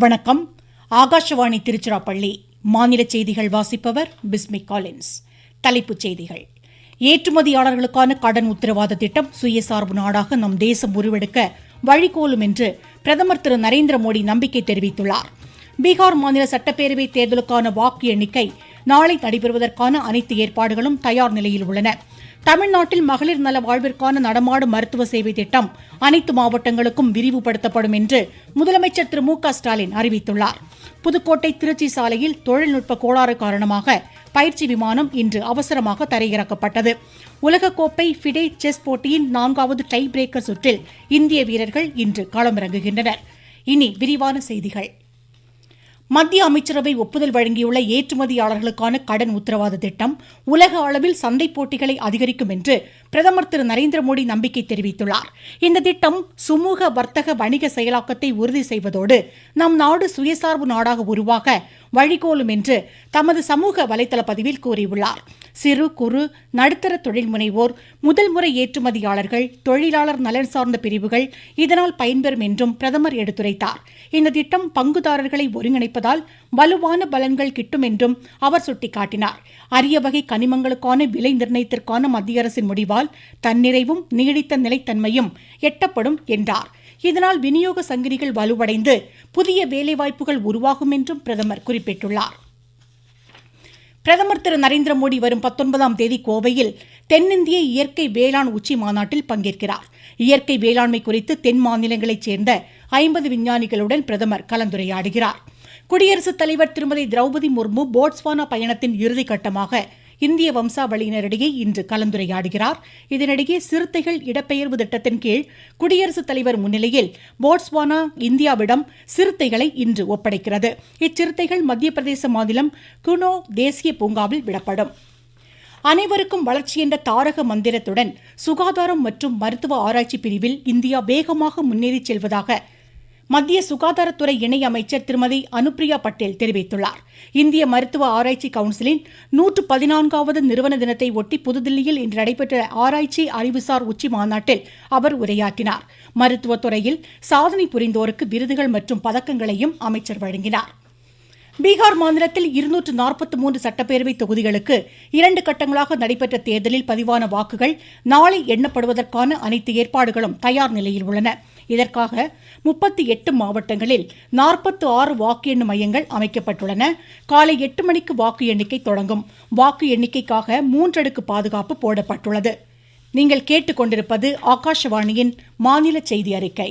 வணக்கம். ஆகாஷவாணி திருச்சிராப்பள்ளி. மாநில செய்திகள் வாசிப்பவர் பிஸ்மி காலின்ஸ். தலைப்புச் செய்திகள். ஏற்றுமதியாளர்களுக்கான கடன் உத்தரவாத திட்டம் சுயசார்பு நாடாக நம் தேசம் உருவெடுக்க வழிகோலும் என்று பிரதமர் திரு நரேந்திர மோடி நம்பிக்கை தெரிவித்துள்ளார். பீகார் மாநில சட்டப்பேரவை தேர்தலுக்கான வாக்கு எண்ணிக்கை நாளை நடைபெறுவதற்கான அனைத்து ஏற்பாடுகளும் தயார் நிலையில் உள்ளன. தமிழ்நாட்டில் மகளிர் நல வாழ்விற்கான நடமாடும் மருத்துவ சேவை திட்டம் அனைத்து மாவட்டங்களுக்கும் விரிவுபடுத்தப்படும் என்று முதலமைச்சர் திரு மு க ஸ்டாலின் அறிவித்துள்ளார். புதுக்கோட்டை திருச்சி சாலையில் தொழில்நுட்ப கோளாறு காரணமாக பயிற்சி விமானம் இன்று அவசரமாக தரையிறக்கப்பட்டது. உலகக்கோப்பை ஃபிடே செஸ் போட்டியின் நான்காவது டை பிரேக்கர் சுற்றில் இந்திய வீரர்கள் இன்று களமிறங்குகின்றனர். இனி விரிவான செய்திகள். மத்திய அமைச்சரவை ஒப்புதல் வழங்கியுள்ள ஏற்றுமதியாளர்களுக்கான கடன் உத்தரவாத திட்டம் உலக அளவில் சந்தை போட்டிகளை அதிகரிக்கும் என்று பிரதமர் திரு நரேந்திர மோடி நம்பிக்கை தெரிவித்துள்ளார். இந்த திட்டம் சுமூக வர்த்தக வணிக செயலாக்கத்தை உறுதி செய்வதோடு நம் நாடு சுயசார்பு நாடாக உருவாக வழிகோலும் என்று தமது சமூக வலைதள பதிவில் கூறியுள்ளார். சிறு குறு நடுத்தர தொழில் முனைவோர் முதல் முறை ஏற்றுமதியாளர்கள் தொழிலாளர் நலன் சார்ந்த பிரிவுகள் இதனால் பயன்பெறும் என்றும் பிரதமர் எடுத்துரைத்தார். இந்த திட்டம் பங்குதாரர்களை ஒருங்கிணைப்பதால் வலுவான பலன்கள் கிட்டும் என்றும் அவர் சுட்டிக்காட்டினார். அரிய வகை கனிமங்களுக்கான விலை நிர்ணயத்திற்கான மத்திய அரசின் முடிவால் தன்னிறைவும் நீடித்த நிலைத்தன்மையும் எட்டப்படும் என்றார். இதனால் விநியோக சங்கிலிகள் வலுவடைந்து புதிய வேலைவாய்ப்புகள் உருவாகும் என்றும் பிரதமர் குறிப்பிட்டுள்ளார். பிரதமர் திரு நரேந்திர மோடி வரும் பத்தொன்பதாம் தேதி கோவையில் தென்னிந்திய இயற்கை வேளாண் உச்சி மாநாட்டில் பங்கேற்கிறார். இயற்கை வேளாண்மை குறித்து தென் மாநிலங்களைச் சேர்ந்த ஐம்பது விஞ்ஞானிகளுடன் பிரதமர் கலந்துரையாடுகிறார். குடியரசுத் தலைவர் திருமதி திரௌபதி முர்மு போட்ஸ்வானா பயணத்தின் இறுதிக்கட்டமாக இந்திய வம்சாவளியினரிடையே இன்று கலந்துரையாடுகிறார். இதனிடையே சிறுத்தைகள் இடப்பெயர்வு திட்டத்தின் கீழ் குடியரசுத் தலைவர் முன்னிலையில் போட்ஸ்வானா இந்தியாவிடம் சிறுத்தைகளை இன்று ஒப்படைக்கிறது. இச்சிறுத்தைகள் மத்திய பிரதேச மாநிலம் குனோ தேசிய பூங்காவில் விடப்படும். அனைவருக்கும் வளர்ச்சி என்ற தாரக மந்திரத்துடன் சுகாதாரம் மற்றும் மருத்துவ ஆராய்ச்சி பிரிவில் இந்தியா வேகமாக முன்னேறிச் செல்வதாக மத்திய சுகாதாரத்துறை இணை அமைச்சர் திருமதி அனுப்ரியா பட்டேல் தெரிவித்துள்ளார். இந்திய மருத்துவ ஆராய்ச்சி கவுன்சிலின் நூற்று பதினான்காவது நிறுவன தினத்தை ஒட்டி புதுதில்லியில் இன்று நடைபெற்ற ஆராய்ச்சி அறிவுசார் உச்சி மாநாட்டில் அவர் உரையாற்றினார். மருத்துவத்துறையில் சாதனை புரிந்தோருக்கு விருதுகள் மற்றும் பதக்கங்களையும் அமைச்சர் வழங்கினார். பீகார் மாநிலத்தில் இருநூற்று நாற்பத்தி மூன்று சட்டப்பேரவை தொகுதிகளுக்கு இரண்டு கட்டங்களாக நடைபெற்ற தேர்தலில் பதிவான வாக்குகள் நாளை எண்ணப்படுவதற்கான அனைத்து ஏற்பாடுகளும் தயார் நிலையில் உள்ளன. இதற்காக முப்பத்தி எட்டு மாவட்டங்களில் நாற்பத்தி ஆறு வாக்கு எண்ணும் மையங்கள் அமைக்கப்பட்டுள்ளன. காலை எட்டு மணிக்கு வாக்கு எண்ணிக்கை தொடங்கும். வாக்கு எண்ணிக்கைக்காக மூன்றடுக்கு பாதுகாப்பு போடப்பட்டுள்ளது. நீங்கள் கேட்டுக்கொண்டிருப்பது ஆகாஷவாணியின் மாநில செய்தி அறிக்கை.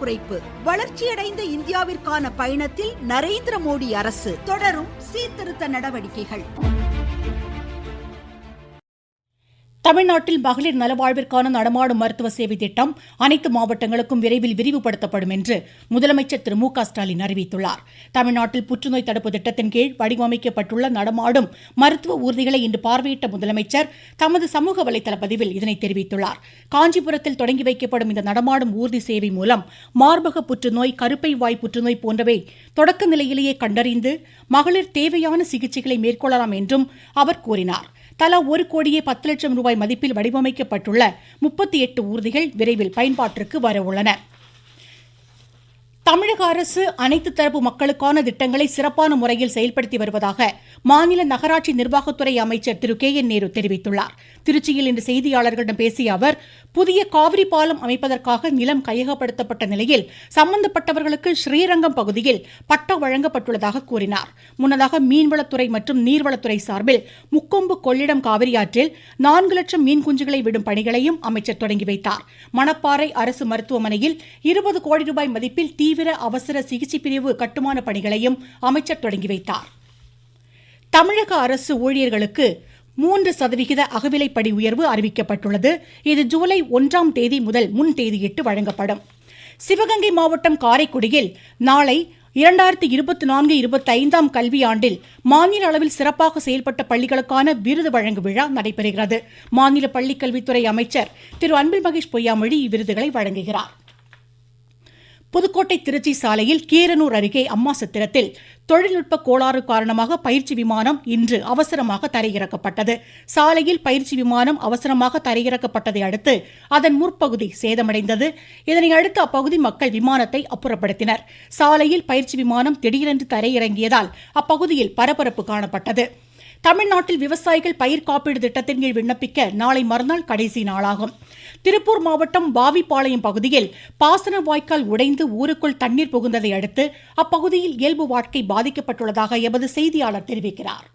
குறைப்பு. வளர்ச்சியடைந்த இந்தியாவிற்கான பயணத்தில் நரேந்திர மோடி அரசு தொடரும் சீர்திருத்த நடவடிக்கைகள். தமிழ்நாட்டில் மகளிர் நலவாழ்விற்கான நடமாடும் மருத்துவ சேவை திட்டம் அனைத்து மாவட்டங்களுக்கும் விரைவில் விரிவுபடுத்தப்படும் என்று முதலமைச்சர் திரு மு க ஸ்டாலின் அறிவித்துள்ளார். தமிழ்நாட்டில் புற்றுநோய் தடுப்பு திட்டத்தின் கீழ் வடிவமைக்கப்பட்டுள்ள நடமாடும் மருத்துவ ஊர்திகளை இன்று பார்வையிட்ட முதலமைச்சர் தமது சமூக வலைதள பதிவில் இதனை தெரிவித்துள்ளார். காஞ்சிபுரத்தில் தொடங்கி வைக்கப்படும் இந்த நடமாடும் ஊர்தி சேவை மூலம் மார்பக புற்றுநோய் கருப்பை வாய் புற்றுநோய் போன்றவை தொடக்க நிலையிலேயே கண்டறிந்து மகளிர் தேவையான சிகிச்சைகளை மேற்கொள்ளலாம் என்றும் அவர் கூறினார். தலா ஒரு கோடியே பத்து லட்சம் ரூபாய் மதிப்பில் வடிவமைக்கப்பட்டுள்ள முப்பத்தி எட்டு ஊர்திகள் விரைவில் பயன்பாட்டிற்கு வரவுள்ளன. தமிழக அரசு அனைத்து தரப்பு மக்களுக்கான திட்டங்களை சிறப்பான முறையில் செயல்படுத்தி வருவதாக மாநில நகராட்சி நிர்வாகத்துறை அமைச்சர் திரு கே என் நேரு தெரிவித்துள்ளார். திருச்சியில் இன்று செய்தியாளர்களிடம் பேசிய அவர் புதிய காவிரி பாலம் அமைப்பதற்காக நிலம் கையகப்படுத்தப்பட்ட நிலையில் சம்பந்தப்பட்டவர்களுக்கு ஸ்ரீரங்கம் பகுதியில் பட்டா வழங்கப்பட்டுள்ளதாக கூறினார். முன்னதாக மீன்வளத்துறை மற்றும் நீர்வளத்துறை சார்பில் முக்கொம்பு கொள்ளிடம் காவிரியாற்றில் நான்கு லட்சம் மீன் குஞ்சுகளை விடும் பணிகளையும் அமைச்சர் தொடங்கி வைத்தார். மணப்பாறை அரசு மருத்துவமனையில் இருபது கோடி ரூபாய் மதிப்பில் தீவிர அவசர சிகிச்சை பிரிவு கட்டுமான பணிகளையும் அமைச்சர் தொடங்கி வைத்தார். தமிழக அரசு ஊழியர்களுக்கு மூன்று சதவிகித அகவிலைப்படி உயர்வு அறிவிக்கப்பட்டுள்ளது. இது ஜூலை ஒன்றாம் தேதி முதல் முன் தேதியிட்டு வழங்கப்படும். சிவகங்கை மாவட்டம் காரைக்குடியில் நாளை இரண்டாயிரத்தி இருபத்தி நான்கு இருபத்தி ஐந்தாம் கல்வியாண்டில் மாநில அளவில் சிறப்பாக செயல்பட்ட பள்ளிகளுக்கான விருது வழங்கும் விழா நடைபெறுகிறது. மாநில பள்ளிக்கல்வித்துறை அமைச்சர் திரு அன்பில் மகேஷ் பொய்யாமொழி இவ்விருதுகளை வழங்குகிறார். புதுக்கோட்டை திருச்சி சாலையில் கீரனூர் அருகே அம்மா சத்திரத்தில் தொழில்நுட்ப கோளாறு காரணமாக பயிற்சி விமானம் இன்று அவசரமாக தரையிறக்கப்பட்டது. சாலையில் பயிற்சி விமானம் அவசரமாக தரையிறக்கப்பட்டதை அடுத்து அதன் முற்பகுதி சேதமடைந்தது. இதனை அடுத்து அப்பகுதி மக்கள் விமானத்தை அப்புறப்படுத்தினர். சாலையில் பயிற்சி விமானம் திடீரென்று தரையிறங்கியதால் அப்பகுதியில் பரபரப்பு காணப்பட்டது. தமிழ்நாட்டில் விவசாயிகள் பயிர் காப்பீடு திட்டத்தின் கீழ் விண்ணப்பிக்க நாளை மறுநாள் கடைசி நாளாகும். திருப்பூர் மாவட்டம் வாவிப்பாளையம் பகுதியில் பாசன வாய்க்கால் உடைந்து ஊருக்குள் தண்ணீர் புகுந்ததை அடுத்து அப்பகுதியில் இயல்பு வாழ்க்கை பாதிக்கப்பட்டுள்ளதாக எமது செய்தியாளர் தெரிவிக்கிறார்.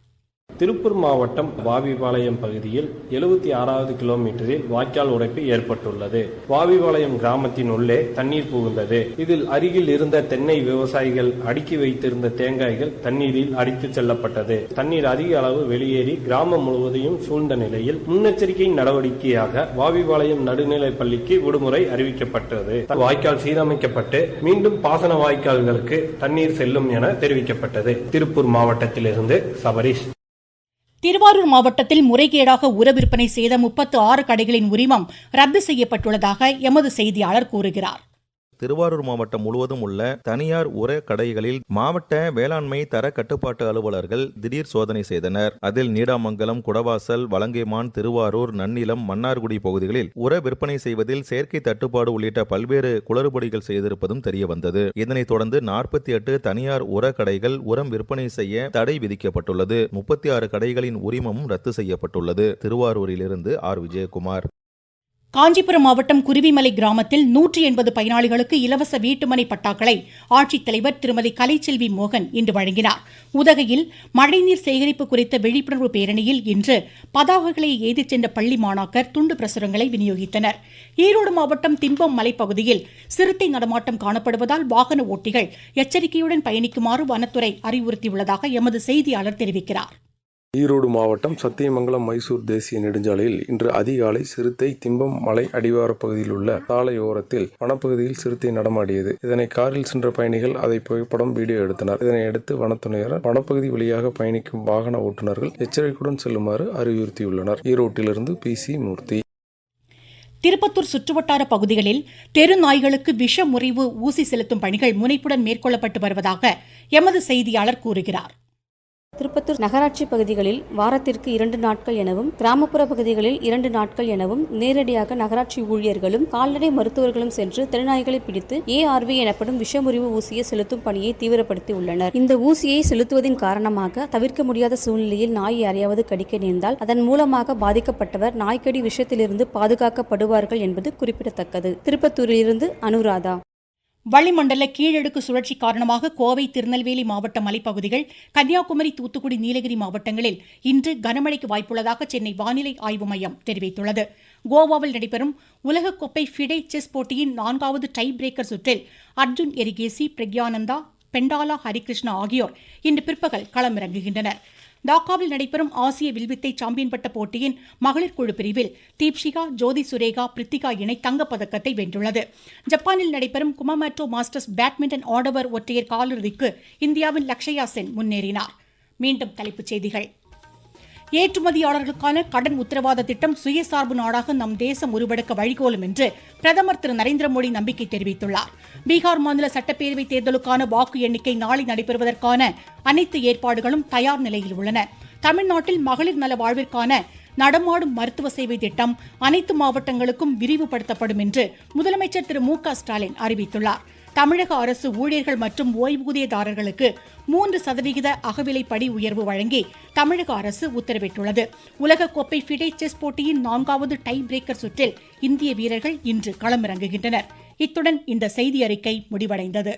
திருப்பூர் மாவட்டம் வாவிபாளையம் பகுதியில் எழுபத்தி ஆறாவது கிலோமீட்டரில் வாய்க்கால் உடைப்பு ஏற்பட்டுள்ளது. வாவிபாளையம் கிராமத்தின் உள்ளே தண்ணீர் புகுந்தது. இதில் அருகில் இருந்த தென்னை விவசாயிகள் அடுக்கி வைத்திருந்த தேங்காய்கள் தண்ணீரில் அடித்து செல்லப்பட்டது. தண்ணீர் அதிக அளவு வெளியேறி கிராமம் முழுவதையும் சூழ்ந்த நிலையில் முன்னெச்சரிக்கை நடவடிக்கையாக வாவிபாளையம் நடுநிலைப் பள்ளிக்கு விடுமுறை அறிவிக்கப்பட்டது. வாய்க்கால் சீரமைக்கப்பட்டு மீண்டும் பாசன வாய்க்கால்களுக்கு தண்ணீர் செல்லும் என தெரிவிக்கப்பட்டது. திருப்பூர் மாவட்டத்திலிருந்து சபரிஷ். திருவாரூர் மாவட்டத்தில் முறைகேடாக உர விற்பனை செய்த முப்பத்து ஆறு கடைகளின் உரிமம் ரத்து செய்யப்பட்டுள்ளதாக எமது செய்தியாளர் கூறுகிறார். திருவாரூர் மாவட்டம் முழுவதும் உள்ள தனியார் உர கடைகளில் மாவட்ட வேளாண்மை தர கட்டுப்பாட்டு அலுவலர்கள் திடீர் சோதனை செய்தனர். அதில் நீடாமங்கலம் குடவாசல் வலங்கைமான் திருவாரூர் நன்னிலம் மன்னார்குடி பகுதிகளில் உர விற்பனை செய்வதில் செயற்கை தட்டுப்பாடு உள்ளிட்ட பல்வேறு குளறுபடிகள் செய்திருப்பதும் தெரியவந்தது. இதனைத் தொடர்ந்து நாற்பத்தி எட்டு தனியார் உர கடைகள் உரம் விற்பனை செய்ய தடை விதிக்கப்பட்டுள்ளது. முப்பத்தி ஆறு கடைகளின் உரிமமும் ரத்து செய்யப்பட்டுள்ளது. திருவாரூரிலிருந்து ஆர். விஜயகுமார். காஞ்சிபுரம் மாவட்டம் குருவிமலை கிராமத்தில் நூற்றி எண்பது பயனாளிகளுக்கு இலவச வீட்டுமனை பட்டாக்களை ஆட்சித்தலைவர் திருமதி கலைச்செல்வி மோகன் இன்று வழங்கினார். உதகையில் மழைநீர் சேகரிப்பு குறித்த விழிப்புணர்வு பேரணியில் இன்று பதாகைகளை ஏதிச் சென்ற பள்ளி மாணாக்கர் துண்டு பிரசுரங்களை விநியோகித்தனர். ஈரோடு மாவட்டம் திம்பம் மலைப்பகுதியில் சிறுத்தை நடமாட்டம் காணப்படுவதால் வாகன ஓட்டிகள் எச்சரிக்கையுடன் பயணிக்குமாறு வனத்துறை அறிவுறுத்தியுள்ளதாக எமது செய்தியாளர் தெரிவிக்கிறார். ஈரோடு மாவட்டம் சத்தியமங்கலம் மைசூர் தேசிய நெடுஞ்சாலையில் இன்று அதிகாலை சிறுத்தை திம்பம் மலை அடிவார பகுதியில் உள்ள சாலையோரத்தில் வனப்பகுதியில் சிறுத்தை நடமாடியது. இதனை காரில் சென்ற பயணிகள் அதை புகைப்படம் வீடியோ எடுத்தனர். இதனை அடுத்து வனத்துறையினர் வனப்பகுதி வழியாக பயணிக்கும் வாகன ஓட்டுநர்கள் எச்சரிக்கையுடன் செல்லுமாறு அறிவுறுத்தியுள்ளனர். ஈரோட்டிலிருந்து பி சி மூர்த்தி. திருப்பத்தூர் சுற்றுவட்டார பகுதிகளில் தெரு நாய்களுக்கு விஷ முறிவு ஊசி செலுத்தும் பணிகள் முனைப்புடன் மேற்கொள்ளப்பட்டு வருவதாக எமது செய்தியாளர் கூறுகிறார். திருப்பத்தூர் நகராட்சி பகுதிகளில் வாரத்திற்கு இரண்டு நாட்கள் எனவும் கிராமப்புற பகுதிகளில் இரண்டு நாட்கள் எனவும் நேரடியாக நகராட்சி ஊழியர்களும் கால்நடை மருத்துவர்களும் சென்று திறனாய்களை பிடித்து ஏஆர்வி எனப்படும் விஷமுறிவு ஊசியை செலுத்தும் பணியை தீவிரப்படுத்தி உள்ளனர். இந்த ஊசியை செலுத்துவதன் காரணமாக தவிர்க்க முடியாத சூழ்நிலையில் நாய் யாரையாவது கடிக்க நேர்ந்தால் அதன் மூலமாக பாதிக்கப்பட்டவர் நாய்க்கடி விஷயத்திலிருந்து பாதுகாக்கப்படுவார்கள் என்பது குறிப்பிடத்தக்கது. திருப்பத்தூரிலிருந்து அனுராதா வளிமண்டல கீழடுக்கு சுழற்சி காரணமாக கோவை திருநெல்வேலி மாவட்ட மலைப்பகுதிகள் கன்னியாகுமரி தூத்துக்குடி நீலகிரி மாவட்டங்களில் இன்று கனமழைக்கு வாய்ப்புள்ளதாக சென்னை வானிலை ஆய்வு மையம் தெரிவித்துள்ளது. கோவாவில் நடைபெறும் உலகக்கோப்பை ஃபிடே செஸ் போட்டியின் நான்காவது டை பிரேக்கர் சுற்றில் அர்ஜுன் எரிகேசி பிரக்யானந்தா பெண்டாலா ஹரிகிருஷ்ணா ஆகியோர் இன்று பிற்பகல் களமிறங்குகின்றனர். டாக்காவில் நடைபெறும் ஆசிய வில்வித்தை சாம்பியன் பட்ட போட்டியின் மகளிர் குழு பிரிவில் தீப்ஷிகா ஜோதி சுரேகா பிரித்திகா இணை தங்கப்பதக்கத்தை வென்றுள்ளது. ஜப்பானில் நடைபெறும் குமாமேட்டோ மாஸ்டர்ஸ் பேட்மிண்டன் ஆடவர் ஒற்றையர் காலிறுதிக்கு இந்தியாவின் லக்ஷயா சென் முன்னேறினார். மீண்டும் தலைப்புச் செய்திகள். ஏற்றுமதியாளர்களுக்கான கடன் உத்தரவாத திட்டம் சுயசார்பு நாடாக நம் தேசம் உருவெடுக்க வழிகோலும் என்று பிரதமர் திரு நரேந்திர மோடி நம்பிக்கை தெரிவித்துள்ளார். பீகார் மாநில சட்டப்பேரவை தேர்தலுக்கான வாக்கு எண்ணிக்கை நாளை நடைபெறுவதற்கான அனைத்து ஏற்பாடுகளும் தயார் நிலையில் உள்ளன. தமிழ்நாட்டில் மகளிர் நல வாழ்விற்கான நடமாடும் மருத்துவ சேவை திட்டம் அனைத்து மாவட்டங்களுக்கும் விரிவுபடுத்தப்படும் என்று முதலமைச்சர் திரு மு க ஸ்டாலின் அறிவித்துள்ளார். தமிழக அரசு ஊழியர்கள் மற்றும் ஓய்வூதியதாரர்களுக்கு மூன்று சதவிகித அகவிலைப்படி உயர்வு வழங்கி தமிழக அரசு உத்தரவிட்டுள்ளது. உலகக்கோப்பை ஃபிடே செஸ் போட்டியின் நான்காவது டை பிரேக்கர் சுற்றில் இந்திய வீரர்கள் இன்று களமிறங்குகின்றனர். இத்துடன் இந்த செய்தி அறிக்கை முடிவடைந்தது.